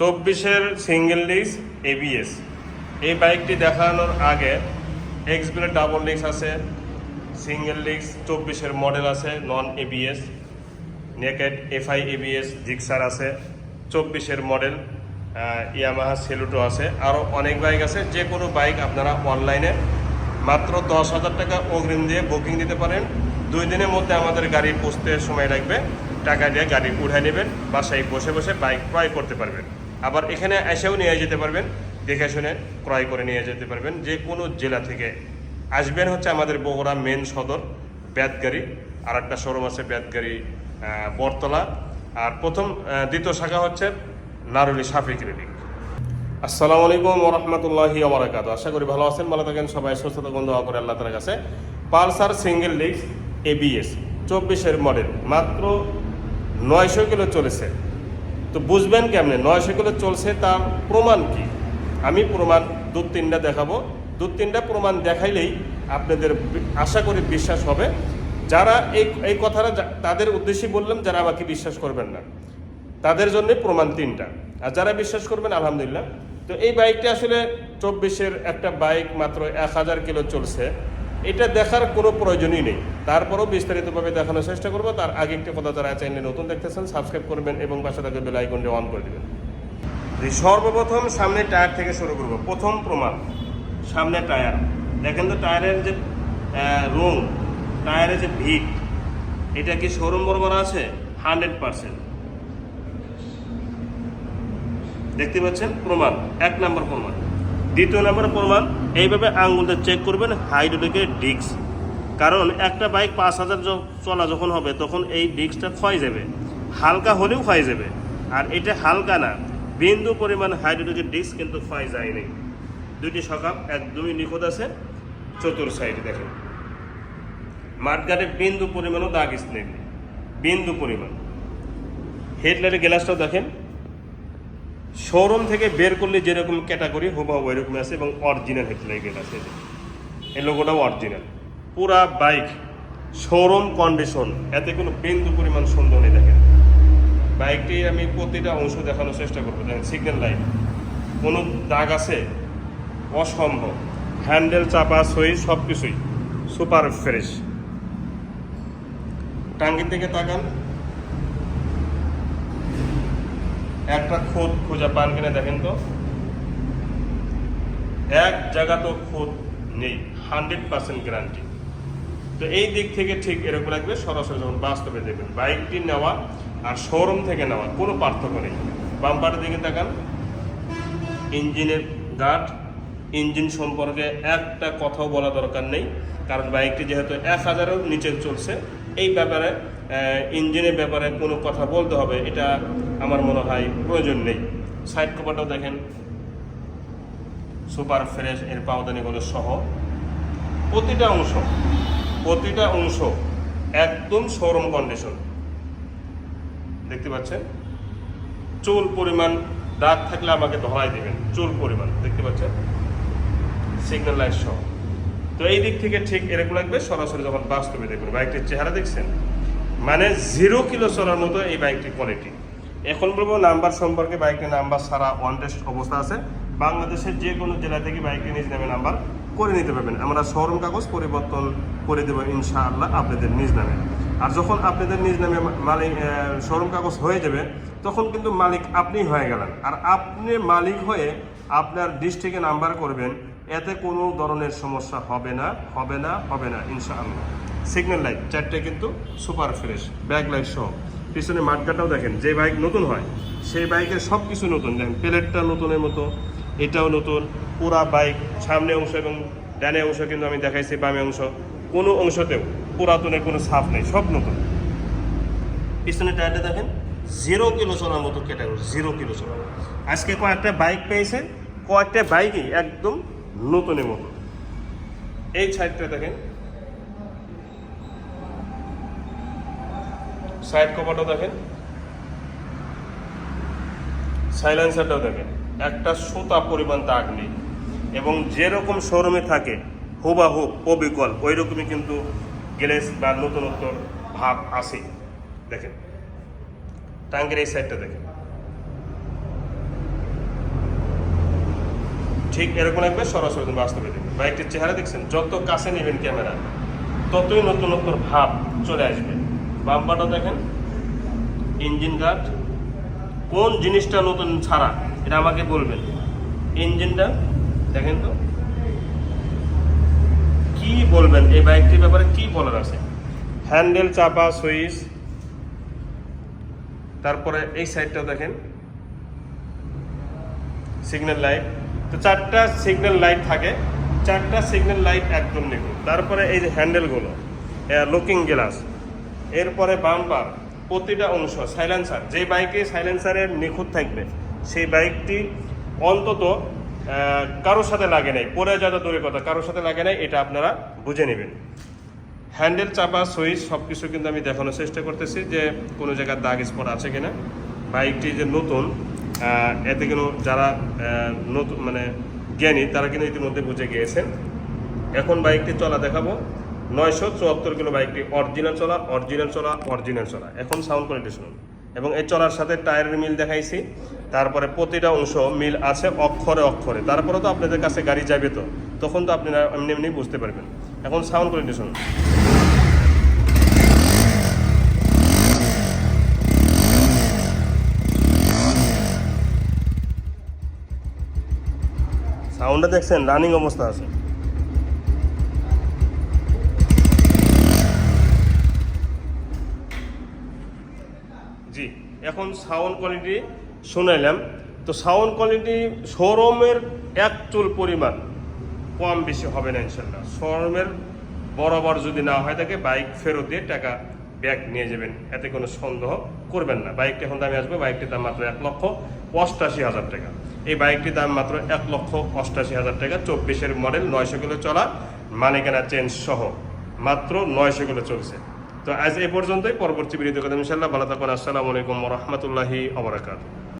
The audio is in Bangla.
চব্বিশের সিঙ্গেল ডিস্ক এবিএস এই বাইকটি দেখানোর আগে এক্সবিলের ডাবল ডিস্ক আছে সিঙ্গেল ডিস্ক চব্বিশের মডেল আছে non ABS naked FI ABS Gixxer আছে, চব্বিশের মডেল ইয়ামাহা সেলুটো আছে আরও অনেক বাইক আছে, যে কোনো বাইক আপনারা অনলাইনে মাত্র দশ হাজার টাকা অগ্রিম দিয়ে বুকিং দিতে পারেন। দুই দিনের মধ্যে আমাদের গাড়ি পৌঁছতে সময় লাগবে, টাকা দিয়ে গাড়ি উঠাই নেবেন, বাসায় বসে বসে বাইক ক্রয় করতে পারবেন। আবার এখানে এসেও নিয়ে যেতে পারবেন দেখে শুনে ক্রয় করে নিয়ে যেতে পারবেন। যে কোনো জেলা থেকে আসবেন হচ্ছে আমাদের বগুড়া মেন সদর ব্যাতগাড়ি আর একটা শোরুম আছে ব্যাতগাড়ি আহ, বটতলা। আর প্রথম দ্বিতীয় শাখা হচ্ছে নারুলি সাফি ক্লিনিক। আসসালামু আলাইকুম ওরহমতুল্লাহি ওবরাকাত। আশা করি ভালো আছেন ভালো থাকেন সবাই সুস্থ থাকুন দোয়া করে আল্লাহ তালার কাছে। পালসার সিঙ্গেল ডিস্ক এবিএস চব্বিশের মডেল মাত্র নয়শো কিলো চলেছে। তো বুঝবেন কেমনে? নয়শো কিলো চলছে তার প্রমাণ কি? আমি প্রমাণ দু তিনটা দেখাবো। দু তিনটা প্রমাণ দেখাইলেই আপনাদের আশা করি বিশ্বাস হবে। যারা এই এই কথাটা তাদের উদ্দেশ্যে বললাম, যারা আমাকে বিশ্বাস করবেন না। তাদের জন্য প্রমাণ তিনটা। আর যারা বিশ্বাস করবেন, আলহামদুলিল্লাহ। তো এই বাইকটা আসলে চব্বিশের একটা বাইক মাত্র এক হাজার কিলো চলছে। এটা দেখার কোনো প্রয়োজনই নেই। তারপরেও বিস্তারিতভাবে দেখানোর চেষ্টা করব। তার আগে একটি কথা যারা চ্যানেলে নতুন দেখতেছেন সাবস্ক্রাইব করবেন এবং পাশে থাকা বেল আইকনটি অন করে দেবেন। সর্বপ্রথম সামনে টায়ার থেকে শুরু করব। প্রথম প্রমাণ, সামনে টায়ার। দেখেন তো টায়ারের যে রং, টায়ারের যে ভিট এটা কি শোরুম বরাবর আছে? হান্ড্রেড পার্সেন্ট দেখতে পাচ্ছেন? প্রমাণ, এক নম্বর প্রমাণ। দ্বিতীয় নম্বর প্রমাণ, এইভাবে আঙ্গুলটা চেক করবেন হাইড্রোলিকের ডিস্ক কারণ একটা বাইক পাঁচ হাজার চলা যখন হবে, তখন এই ডিস্কটা ক্ষয় যাবে। হালকা হলেও ক্ষয় যাবে। আর এটা হালকা না, বিন্দু পরিমাণ হাইড্রোলিকের ডিস্ক কিন্তু ক্ষয় যায়নি। দুইটি সকাপ একদমই নিখুঁত আছে, চতুর সাইডে দেখেন। মাঠগাটে বিন্দু পরিমাণও দাগ নেই। বিন্দু পরিমাণ। হেডলাইটের গ্লাসটাও দেখেন। শোরুম থেকে বের করলে যেরকম ক্যাটাগরি, হুবহু এরকম আছে এবং অরিজিনাল হেডলাইট আছে। এই লোগোটাও অরিজিনাল। পুরা বাইক, শোরুম কন্ডিশন, এতে কোনো বিন্দু পরিমাণ সুন্দর নেই দেখেন। বাইকটি আমি প্রতিটা অংশ দেখানোর চেষ্টা করব, দেখেন সিগন্যাল লাইট কোনো দাগ আছে? অসম্ভব। হ্যান্ডেল চাপা সই সব কিছুই সুপার ফ্রেশ টাঙ্গির দিকে তাকান। একটা খোদ খোঁজা পান কিনা দেখেন তো। এক জায়গা তো খোদ নেই, হান্ড্রেড পার্সেন্ট গ্যারান্টি তো এই দিক থেকে ঠিক এরকম লাগবে, সরাসরি যখন বাস্তবে দেবেন বাইকটি নেওয়া আর শোরুম থেকে নেওয়া, কোনো পার্থক্য নেই। বাম্পারের দিকে তাকান, ইঞ্জিনের গার্ড, ইঞ্জিন সম্পর্কে একটা কথাও বলা দরকার নেই, কারণ বাইকটি যেহেতু এক হাজারের নিচে চলছে এই ব্যাপারে ইঞ্জিনের ব্যাপারে কোনো কথা বলতে হবে, এটা আমার মনে হয় প্রয়োজন নেই। সাইড কভারটাও দেখেন, সুপার ফ্রেশ, এর পাওদানিগুলো সহ। প্রতিটা অংশ প্রতিটা অংশ একদম শোরুম কন্ডিশন দেখতে পাচ্ছেন? চুল পরিমাণ দাগ থাকলে আমাকে ধরাই দেবেন, চুল পরিমাণ, দেখতে পাচ্ছেন? সিগন্যাল লাইট সহ। তো এই দিক থেকে ঠিক এরকম লাগবে, সরাসরি যখন বাস্তবে দেখবেন বাইকটির চেহারা দেখছেন? মানে জিরো কিলো চলার মতো এই বাইকটির কোয়ালিটি এখন বলব নাম্বার সম্পর্কে বাইকটির নাম্বার সারা ওয়ান টেস্ট অবস্থা আছে। বাংলাদেশের যে কোনো জেলা থেকে বাইকটি নিজ নামে নাম্বার করে নিতে পারবেন। আমরা শোরুম কাগজ পরিবর্তন করে দেবো ইনশাআল্লাহ আপনাদের নিজ নামে। আর যখন আপনাদের নিজ নামে মালিক শোরুম কাগজ হয়ে যাবে, তখন কিন্তু মালিক আপনি হয়ে গেলেন। আর আপনি মালিক হয়ে আপনার ডিস্ট্রিক্টে নাম্বার করবেন এতে কোনো ধরনের সমস্যা হবে না হবে না হবে না, ইনশাআল্লাহ। সিগন্যাল লাইট চারটে কিন্তু সুপার ফ্রেশ ব্যাক লাইট সহ। পিছনে মাঠগাটাও দেখেন, যে বাইক নতুন হয়, সেই বাইকের সব কিছু নতুন। দেখেন প্লেটটা নতুনের মতো, এটাও নতুন, পুরা বাইক সামনে অংশ এবং ডানে অংশ কিন্তু আমি দেখাইছি, বামে অংশ। কোনো অংশতেও পুরাতনের কোনো ছাপ নেই, সব নতুন। পিছনে টায়ারটা দেখেন জিরো কিলো চলার মতো ক্যাটাগরি জিরো কিলো চলার আজকে কয়েকটা বাইক পেয়েছে, কয়েকটা বাইকই একদম নতুনের মতো এই সাইডটা দেখেন। সাইড কভারটাও দেখেন। সাইলেন্সারটাও দেখেন। একটা সুতা পরিমাণ দাগ নেই। এবং যেরকম শোরুমে থাকে, হুবাহু অবিকল ওই রকমই কিন্তু গ্লেস বা নতুনত্বর ভাব আসে দেখেন। টাঙ্গের এই সাইডটা দেখেন। ঠিক এরকম লাগবে, সরাসরি বাস্তবে দেখবেন বাইকটির চেহারা দেখছেন, যত কাছে নেবেন ক্যামেরা, ততই নতুনত্বর ভাব চলে আসবে। বাম্পারটা দেখেন, ইঞ্জিন গার্ড। কোন জিনিসটা নতুন ছাড়া, এটা আমাকে বলবেন। ইঞ্জিনটা দেখেন তো। কি বলবেন, এই বাইকটির ব্যাপারে কি বলার আছে? হ্যান্ডেল, চাপা, সুইচ। তারপরে এই সাইডটাও দেখেন। Signal light. তো চারটা সিগন্যাল লাইট থাকে। চারটা সিগন্যাল লাইট একদম নিখুঁত। তারপরে এই যে হ্যান্ডেলগুলো লুকিং গ্লাস এরপরে বাম্পার প্রতিটা অংশ সাইলেন্সার যে বাইকে সাইলেন্সারের নিখুঁত থাকবে, সেই বাইকটি অন্তত কারোর সাথে লাগে নাই। পরে যাওয়া দূরে কথা, কারোর সাথে লাগে নাই, এটা আপনারা বুঝে নেবেন। হ্যান্ডেল চাপা সুইচ সব কিছু কিন্তু আমি দেখানোর চেষ্টা করতেছি যে কোনো জায়গার দাগ স্পট আছে কিনা। বাইকটি যে নতুন এতে কিন্তু যারা নতুন মানে জ্ঞানী, তারা কিন্তু ইতিমধ্যে বুঝে গিয়েছেন। এখন বাইকটি চলা দেখাবো। নয়শো চুয়াত্তর কিলো বাইকটি অরিজিনাল চলা অরিজিনাল চলা অরিজিনাল চলা। এখন সাউন্ড কোয়ালিটি শুনুন। এবং এই চলার সাথে টায়ারের মিল দেখাইছি। তারপরে প্রতিটা অংশ মিল আছে অক্ষরে অক্ষরে। তারপরে তো আপনাদের কাছে গাড়ি যাবে তো। তখন তো আপনারা এমনি এমনি বুঝতে পারবেন। এখন সাউন্ড কোয়ালিটি শুনুন। সাউন্ডটা দেখছেন? রানিং অবস্থা আছে। জি, এখন সাউন্ড কোয়ালিটি শুনাইলাম। তো সাউন্ড কোয়ালিটি শোরুমের এক চুল পরিমাণ কম বেশি হবে না ইনশাল্লাহ। শোরুমের বরাবর যদি না হয় থাকে বাইক ফেরত দিয়ে টাকা ব্যাগ নিয়ে যাবেন। এতে কোনো সন্দেহ করবেন না। বাইকটা এখন দামে আসবে বাইকটির দাম মাত্র এক লক্ষ অষ্টাশি হাজার টাকা। এই বাইকটির দাম মাত্র এক লক্ষ অষ্টাশি হাজার টাকা, চব্বিশের মডেল, নয়শো কিলো চলা মানিকানা চেঞ্জ সহ। মাত্র নয়শো কিলো চলছে। তো আজ এ পর্যন্তই, পরবর্তী ভিডিও কথা ইনশাল্লাহ ভালো থাকুন, আসসালামু আলাইকুম রহমতুল্লাহি অবরাকাত